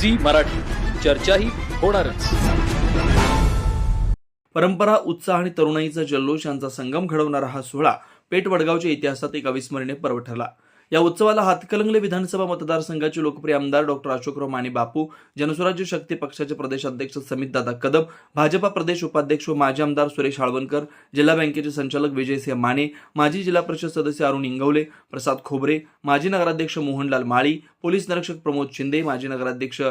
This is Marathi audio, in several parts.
झी मराठी. चर्चाही होणारच. परंपरा उत्साह आणि तरुणाईचा जल्लोष यांचा संगम घडवणारा हा सोहळा पेठ वडगावच्या इतिहासात एक अविस्मरणीय पर्व ठरला. या उत्सवाला हातकलंगले विधानसभा मतदारसंघाचे लोकप्रिय आमदार डॉक्टर अशोकराव माने बापू जनस्वराज्य शक्ती पक्षाचे प्रदेश अध्यक्ष समितदादा कदम भाजपा प्रदेश उपाध्यक्ष व माजी आमदार सुरेश हाळवणकर जिल्हा बँकेचे संचालक विजयसिंह माने माजी जिल्हा परिषद सदस्य अरुण इंगवले प्रसाद खोबरे माजी नगराध्यक्ष मोहनलाल माळी पोलीस निरीक्षक प्रमोद शिंदे माजी नगराध्यक्ष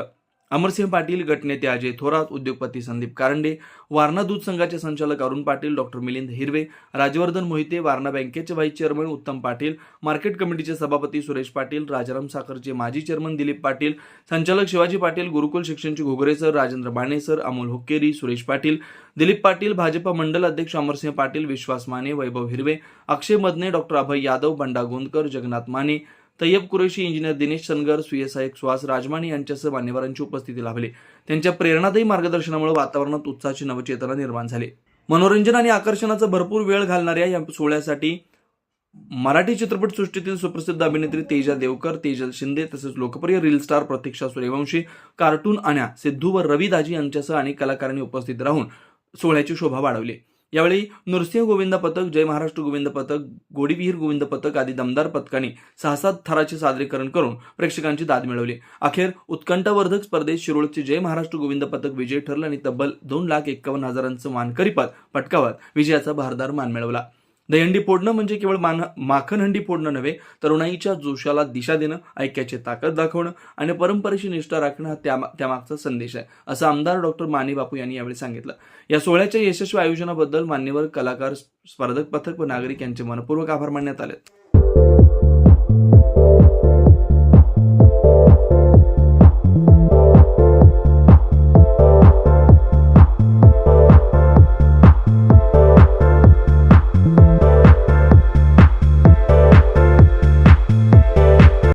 अमरसिंह पाटील गटनेते अजय थोरात उद्योगपती संदीप कारंडे वारणा दूध संघाचे संचालक अरुण पाटील डॉक्टर मिलिंद हिरवे राजवर्धन मोहिते वारणा बँकेचे व्हाईस चेअरमन उत्तम पाटील मार्केट कमिटीचे सभापती सुरेश पाटील राजाराम साखरचे माजी चेअरमन दिलीप पाटील संचालक शिवाजी पाटील गुरुकुल शिक्षणचे घोगरे सर राजेंद्र बाणे सर अमोल हुक्केरी सुरेश पाटील दिलीप पाटील भाजपा मंडल अध्यक्ष अमरसिंह पाटील विश्वास माने वैभव हिरवे अक्षय मदने डॉक्टर अभय यादव बंडा गोंदकर जगन्नाथ माने तय्यब कुरेशी इंजिनियर दिनेश सनगर सुयसायक सुहास राजमाने यांच्यासह मान्यवरांची उपस्थिती लाभली. त्यांच्या प्रेरणादायी मार्गदर्शनामुळे वातावरणात उत्साहाची नवचेतना निर्माण झाली. मनोरंजन आणि आकर्षणाचा भरपूर वेळ घालणाऱ्या या सोहळ्यासाठी मराठी चित्रपटसृष्टीतील सुप्रसिद्ध अभिनेत्री तेजा देवकर तेजल शिंदे तसेच लोकप्रिय reel star Pratiksha Suryavanshi cartoon Anya Siddhu व रवी दाजी यांच्यासह अनेक कलाकारांनी उपस्थित राहून सोहळ्याची शोभा वाढवली. यावेळी नृसिंह गोविंद पथक जय महाराष्ट्र गोविंद पथक गोडीविहीर गोविंद पथक आदी दमदार पथकांनी सहा सात थराचे सादरीकरण करून प्रेक्षकांची दाद मिळवली. अखेर उत्कंठावर्धक स्पर्धेत शिरोळचे जय महाराष्ट्र गोविंद पथक विजय ठरलं आणि तब्बल दोन लाख एक्कावन्न हजारांचं मानकरी पद पटकावत विजयाचा भारदार मान मिळवला. दहीहंडी फोडणं म्हणजे केवळ मान माखनहंडी फोडणं नव्हे तरुणाईच्या जोशाला दिशा देणं ऐक्याची ताकद दाखवणं आणि परंपरेशी निष्ठा राखणं हा त्या- त्यामागचा संदेश आहे असं आमदार डॉक्टर माने बापू यांनी यावेळी सांगितलं. या सोहळ्याच्या यशस्वी आयोजनाबद्दल मान्यवर कलाकार स्पर्धक पथक व नागरिक यांचे मनपूर्वक आभार मानण्यात आले.